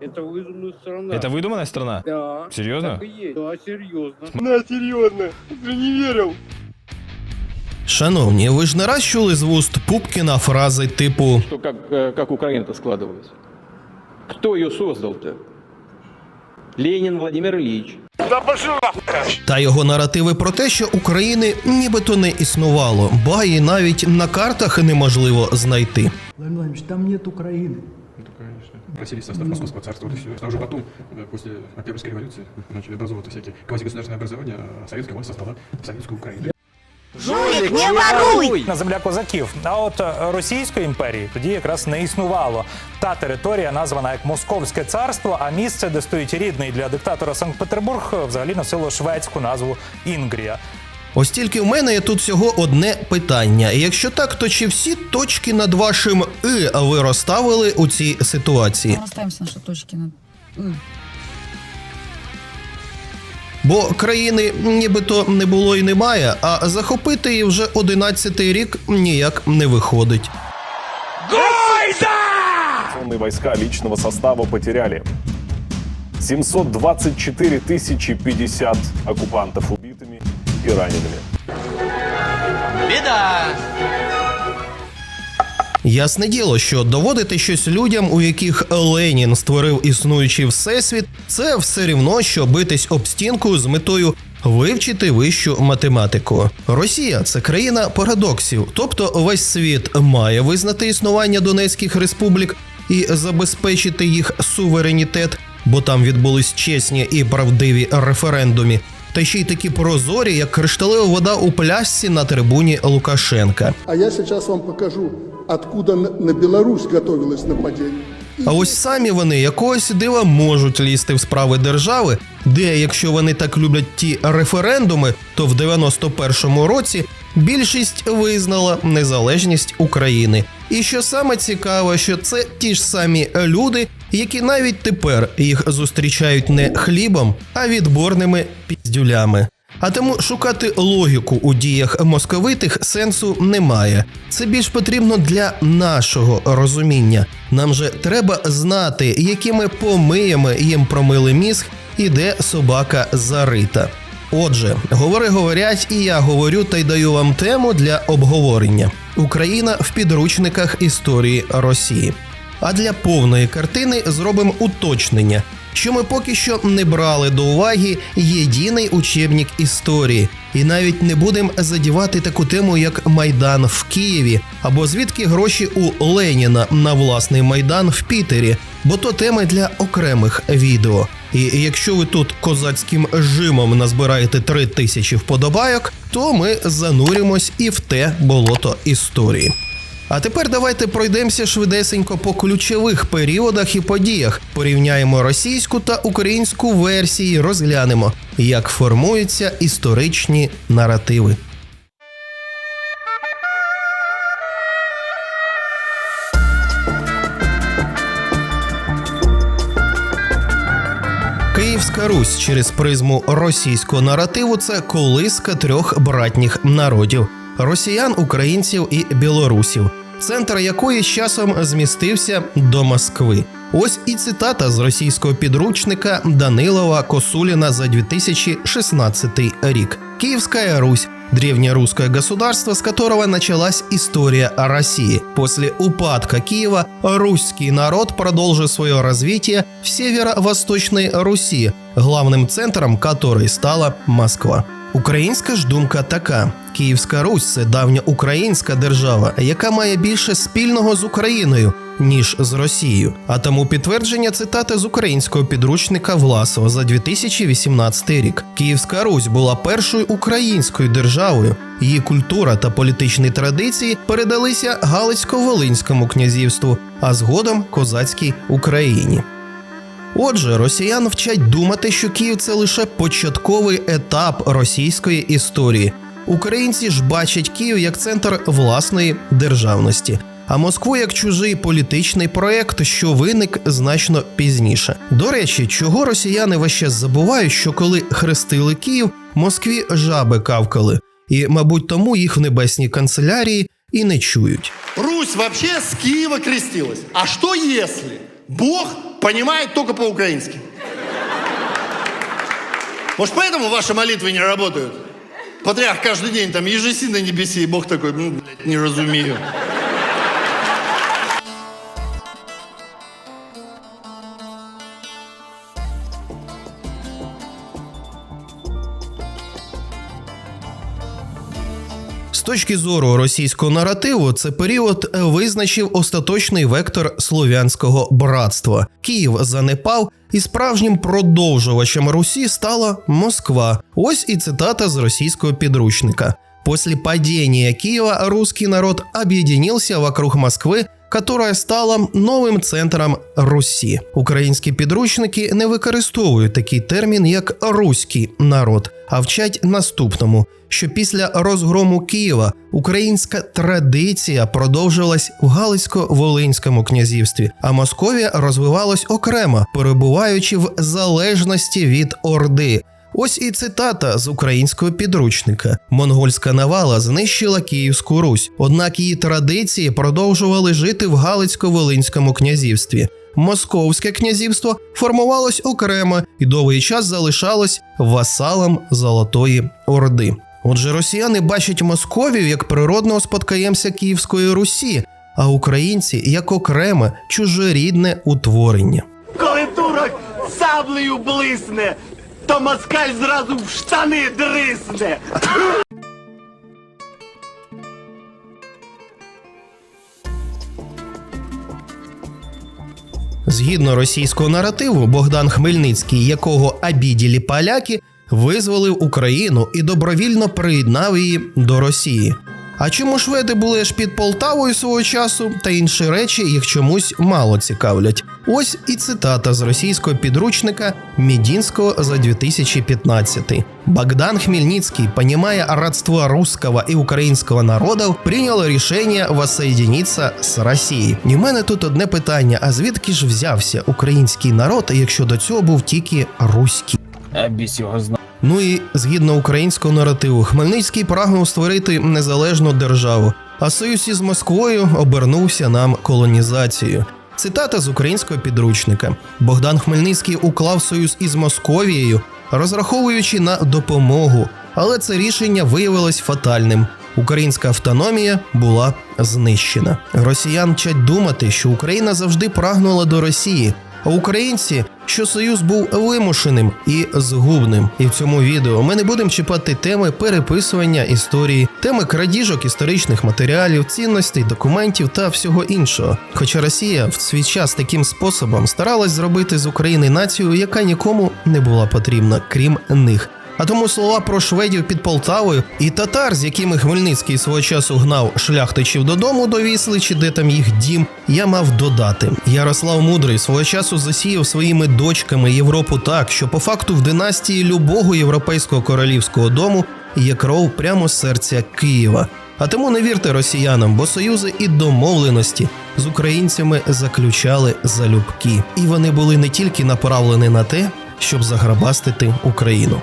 Это выдуманная страна. Это выдуманная страна? Да. Серьезно? Так и есть. Да, серьезно. Шановні, ви ж не раз чули з вуст Пупкіна фрази типу что как, э, как Украина-то складывалась. Кто ее создал-то? Ленин Владимир Ильич. та його наративи про те, що України нібито не існувало, ба і навіть на картах неможливо знайти. Владимир Владимирович, там нет Украины. Ну, конечно. Просили состав Московского царства, вот и все. А уже потом, э, после Октябрьской революции, начали образовываться всякие квазигосударственные образования, а советская власть создала Советскую Украину. на земля козаків. А от е, Російської імперії тоді якраз не існувало. Та територія названа як Московське царство, а місце, де стоїть рідний для диктатора Санкт-Петербург, взагалі носило шведську назву Інгрія. Ось тільки в мене є тут всього одне питання. І Якщо так, то чи всі точки над вашим «и» ви розставили у цій ситуації? Мы оставим все наши точки над «ы». Бо країни нібито не було і немає, а захопити її вже 11-й рік ніяк не виходить. Вооруженные войска личного состава потеряли 724 тысячи 50 оккупантов убитыми и ранеными. Ясне діло, що доводити щось людям, у яких Ленін створив існуючий всесвіт, це все рівно, що битись об стінку з метою вивчити вищу математику. Росія це країна парадоксів, тобто весь світ має визнати існування Донецьких республік і забезпечити їх суверенітет, бо там відбулись чесні і правдиві референдумі. Та ще й такі прозорі, як кришталева вода у пляшці на трибуні Лукашенка. А я сейчас вам покажу, откуда на на Беларусь готовилось нападение. А ось самі вони якогось дива можуть лізти в справи держави, де, якщо вони так люблять ті референдуми, то в 91-му році більшість визнала незалежність України. І що саме цікаво, що це ті ж самі люди, які навіть тепер їх зустрічають не хлібом, а відборними піздюлями. А тому шукати логіку у діях московитих сенсу немає. Це більш потрібно для нашого розуміння. Нам же треба знати, якими помиями їм промили мізг і де собака зарита. Отже, говори говорять, і я говорю та й даю вам тему для обговорення: Україна в підручниках історії Росії. А для повної картини зробимо уточнення, що ми поки що не брали до уваги єдиний учебник історії, і навіть не будемо задівати таку тему, як Майдан в Києві, або звідки гроші у Леніна на власний майдан в Пітері, бо то теми для окремих відео. І якщо ви тут козацьким жимом назбираєте три тисячі вподобайок, то ми зануримось і в те болото історії. А тепер давайте пройдемося швидесенько по ключових періодах і подіях, порівняємо російську та українську версії, розглянемо, як формуються історичні наративи. Київська Русь через призму російського наративу це колиска трьох братніх народів росіян, українців і білорусів, центр якої з часом змістився до Москви. Ось і цитата з російського підручника Данилова Косуліна за 2016 рік. Киевская Русь – древнерусское государство, с которого началась история России. После упадка Киева русский народ продолжил свое развитие в северо-восточной Руси, главным центром которой стала Москва. Українська ж думка така: Київська Русь це давня українська держава, яка має більше спільного з Україною ніж з Росією. А тому підтвердження цитати з українського підручника Власова за 2018 рік. Київська Русь була першою українською державою. Її культура та політичні традиції передалися Галицько-Волинському князівству, а згодом козацькій Україні. Отже, росіян вчать думати, що Київ це лише початковий етап російської історії. Українці ж бачать Київ як центр власної державності, а Москву як чужий політичний проект, що виник значно пізніше. До речі, чого росіяни весь забувають, що коли хрестили Київ, Москві жаби кавкали, і, мабуть, тому їх в небесній канцелярії і не чують. Русь вообще с Киева крестилась. А что если Бог понимает только по-украински. Может, поэтому ваши молитвы не работают? Патриарх каждый день там ежеси на небеси, и Бог такой, ну, блядь, не разумею. Точки зору російського наративу, це період визначив остаточний вектор слов'янського братства. Київ занепав, і справжнім продовжувачем Русі стала Москва. Ось і цитата з російського підручника. После падения Киева русский народ объединился вокруг Москвы, которая стала новим центром Русі. Українські підручники не використовують такий термін, як руський народ, а вчать наступному, що після розгрому Києва українська традиція продовжилась в Галицько-Волинському князівстві, а Московія розвивалась окремо, перебуваючи в залежності від Орди. Ось і цитата з українського підручника: Монгольська навала знищила Київську Русь, однак її традиції продовжували жити в Галицько-Волинському князівстві. Московське князівство формувалось окремо і довгий час залишалось васалом Золотої Орди. Отже, росіяни бачать Московію як природного спадкоємця Київської Русі, а українці як окреме чужорідне утворення. Коли турок саблею блисне, то москаль зразу в штани дрисне. Згідно російського наративу, Богдан Хмельницький, якого обіділі поляки, визволив Україну і добровільно приєднав її до Росії. А чому шведи були аж під Полтавою свого часу, та інші речі їх чомусь мало цікавлять. Ось і цитата з російського підручника Мединского за 2015. Богдан Хмельницкий, понимая родство русского и украинского народов, принял рішення воссоединиться з Росією. І в мене тут одне питання: а звідки ж взявся український народ, якщо до цього був тільки руський? Біс його знає. Ну і згідно українського наративу, Хмельницький прагнув створити незалежну державу, а союз із Москвою обернувся нам колонізацією. Цитата з українського підручника: Богдан Хмельницький уклав союз із Московією, розраховуючи на допомогу, але це рішення виявилось фатальним. Українська автономія була знищена. Росіян чать думати, що Україна завжди прагнула до Росії, українці, що союз був вимушеним і згубним. І в цьому відео ми не будемо чіпати теми переписування історії, теми крадіжок історичних матеріалів, цінностей, документів та всього іншого. Хоча Росія в свій час таким способом старалась зробити з України націю, яка нікому не була потрібна, крім них. А тому слова про шведів під Полтавою і татар, з якими Хмельницький свого часу гнав шляхтичів додому до Вісли, чи де там їх дім, я мав додати. Ярослав Мудрий свого часу засіяв своїми дочками Європу так, що по факту в династії любого європейського королівського дому є кров прямо з серця Києва. А тому не вірте росіянам, бо союзи і домовленості з українцями заключали залюбки, і вони були не тільки направлені на те, щоб заграбастити Україну.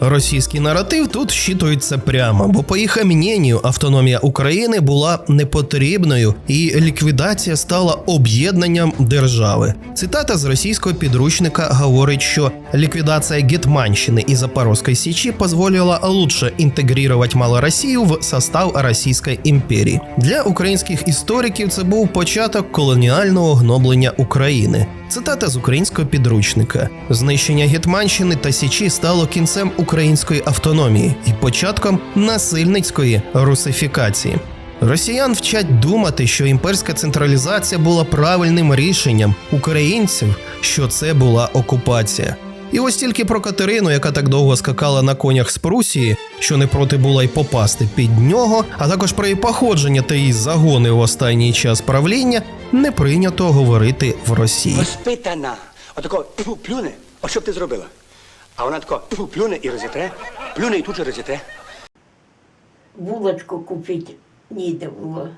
Російський наратив тут щитується прямо, бо по їх мненню автономія України була непотрібною, і ліквідація стала об'єднанням держави. Цитата з російського підручника говорить, що ліквідація Гетманщини і Запорозької Січі дозволила лучше інтегрувати Малоросію в состав Російської імперії. Для українських істориків це був початок колоніального гноблення України. Цитата з українського підручника: знищення Гетманщини та Січі стало кінцем української автономії і початком насильницької русифікації. Росіян вчать думати, що імперська централізація була правильним рішенням українців, що це була окупація. І ось тільки про Катерину, яка так довго скакала на конях з Прусії, що не проти була й попасти під нього, а також про її походження та її загони в останній час правління, не прийнято говорити в Росії. Воспитана. Отако плюне. От що б ти зробила? А вона тако плюне і розітре, плюне і тут же розітре. булочку купити ніде було.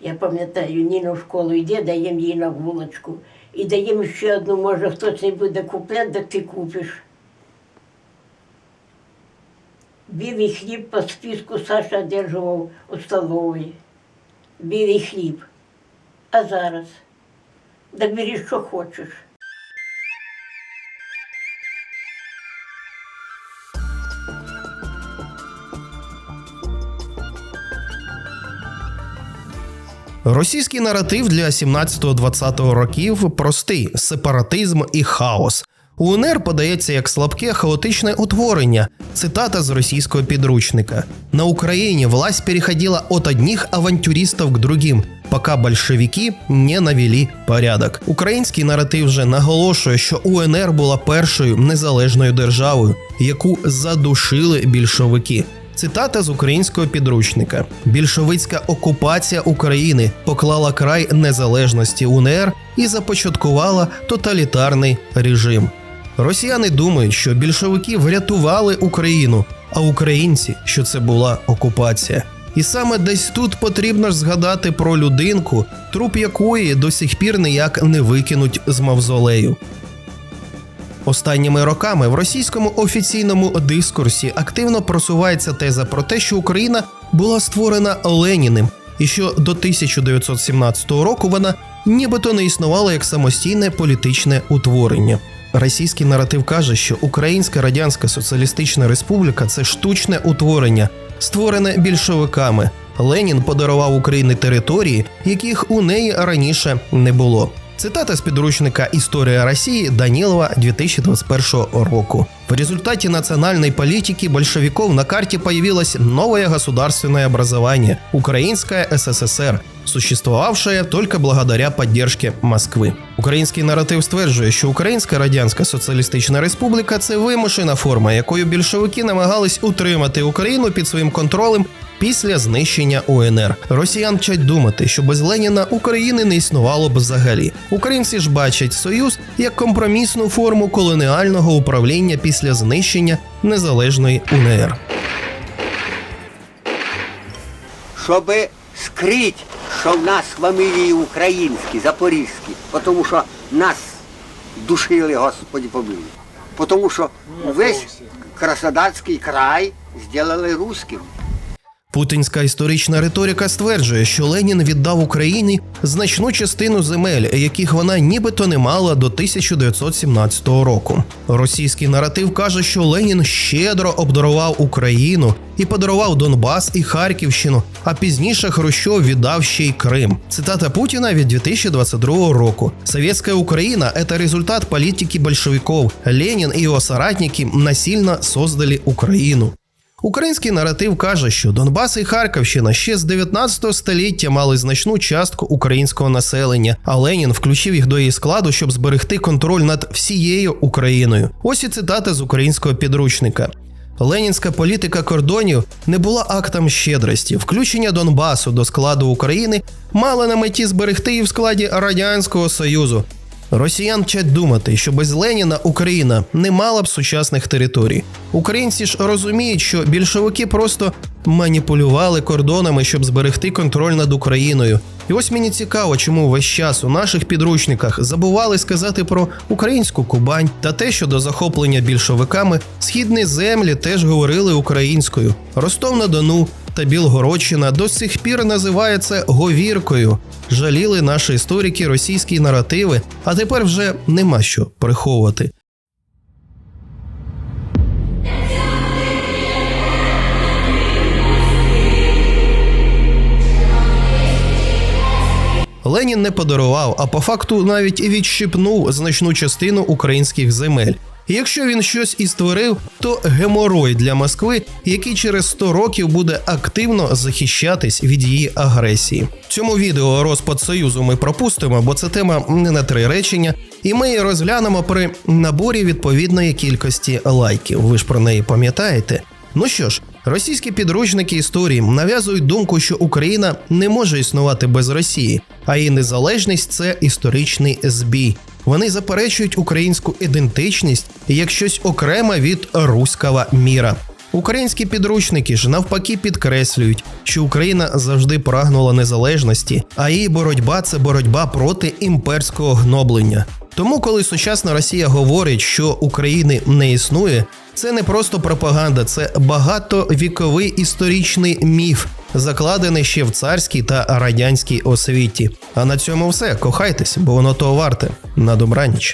Я пам'ятаю, Ніна в школу йде, даємо їй на булочку. І даємо ще одну, може, хто це буде купляти, так ти купиш. Білий хліб по списку Саша одержував у столовій. Білий хліб. А зараз? Да бери, що хочеш. Російський наратив для 17-20 років простий сепаратизм і хаос. УНР подається як слабке хаотичне утворення. Цитата з російського підручника: на Україні власть переходила от одних авантюристів к другим, поки большевики не навели порядок. Український наратив же наголошує, що УНР була першою незалежною державою, яку задушили більшовики. Цитата з українського підручника: більшовицька окупація України поклала край незалежності УНР і започаткувала тоталітарний режим. Росіяни думають, що більшовики врятували Україну, а українці, що це була окупація. І саме десь тут потрібно ж згадати про людинку, труп якої до сих пір ніяк не викинуть з мавзолею. Останніми роками в російському офіційному дискурсі активно просувається теза про те, що Україна була створена Леніним, і що до 1917 року вона нібито не існувала як самостійне політичне утворення. Російський наратив каже, що Українська Радянська Соціалістична Республіка це штучне утворення, створене більшовиками. Ленін подарував Україні території, яких у неї раніше не було. Цитата з підручника Історія Росії Данілова 2021 року. В результате национальной политики большевиков на карте появилось новое государственное образование – Украинская СССР, существовавшая только благодаря поддержке Москви. Український наратив стверджує, що Українська Радянська Соціалістична Республіка це вимушена форма, якою більшовики намагались утримати Україну під своїм контролем після знищення УНР. Росіян вчать думати, що без Леніна України не існувало б взагалі. Українці ж бачать союз як компромісну форму колоніального управління після знищення незалежної УНР. Щоб скрить, що в нас фамілії українські, запорізькі, тому що нас душили, Господи помилуй. Тому що весь Краснодарський край зробили русським. Путінська історична риторика стверджує, що Ленін віддав Україні значну частину земель, яких вона нібито не мала до 1917 року. Російський наратив каже, що Ленін щедро обдарував Україну і подарував Донбас і Харківщину, а пізніше Хрущов віддав ще й Крим. Цитата Путіна від 2022 року: Советская Украина – это результат политики большевиков. Ленин и его соратники насильно создали Україну. Український наратив каже, що Донбас і Харківщина ще з 19 століття мали значну частку українського населення, а Ленін включив їх до її складу, щоб зберегти контроль над всією Україною. Ось і цитата з українського підручника. Ленінська політика кордонів не була актом щедрості. Включення Донбасу до складу України мало на меті зберегти її в складі Радянського Союзу. Росіян вчать думати, що без Леніна Україна не мала б сучасних територій. Українці ж розуміють, що більшовики просто маніпулювали кордонами, щоб зберегти контроль над Україною. І ось мені цікаво, чому весь час у наших підручниках забували сказати про українську Кубань та те, що до захоплення більшовиками східні землі теж говорили українською. Ростов на Дону та Білгородщина до сих пір називається говіркою. Жаліли наші історики російські наративи, а тепер вже нема що приховувати. Ленін не подарував, а по факту навіть і відщипнув значну частину українських земель. Якщо він щось і створив, то геморой для Москви, який через 100 років буде активно захищатись від її агресії. Цьому відео розпад союзу ми пропустимо, бо це тема не на три речення, і ми її розглянемо при наборі відповідної кількості лайків. Ви ж про неї пам'ятаєте? Ну що ж, російські підручники історії нав'язують думку, що Україна не може існувати без Росії, а її незалежність це історичний збій. Вони заперечують українську ідентичність як щось окреме від руського міра. Українські підручники ж навпаки підкреслюють, що Україна завжди прагнула незалежності, а її боротьба це боротьба проти імперського гноблення. Тому, коли сучасна Росія говорить, що України не існує, Це не просто пропаганда, це багатовіковий історичний міф, закладений ще в царській та радянській освіті. А на цьому все. Кохайтесь, бо воно того варте. На добраніч.